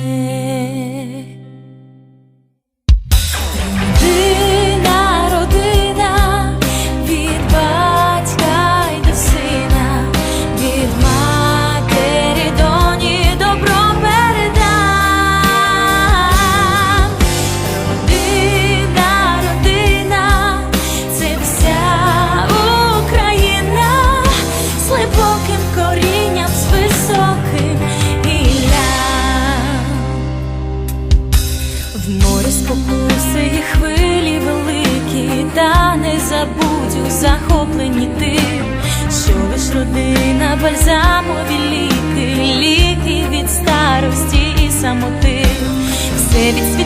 Родина, захопленні тим, що лиш родина бальзамові ліки, ліки від старості і самоти, все відцвітає